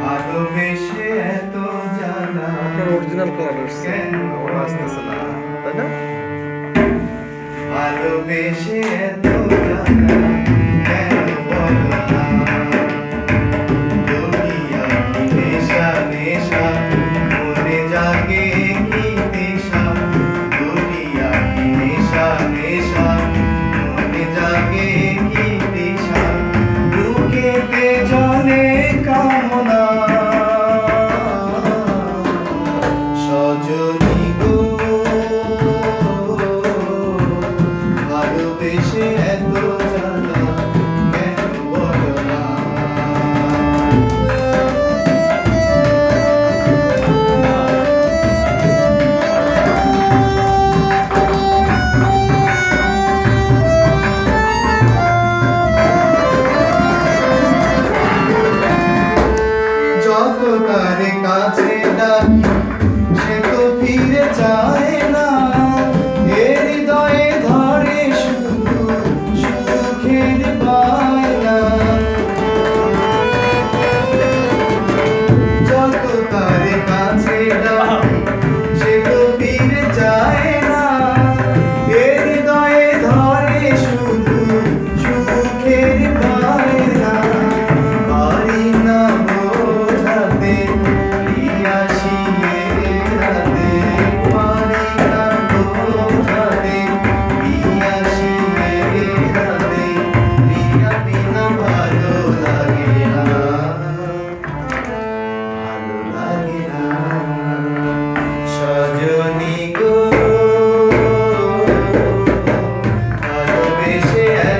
ভালোবেসে এত জানা অরিজিনাল কালার আসছে আমার ভালোবেসে এত জানা Hanukkah. Uh, Yeah.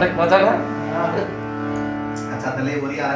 অনেক মজা না? আচ্ছা তাহলে বলি আর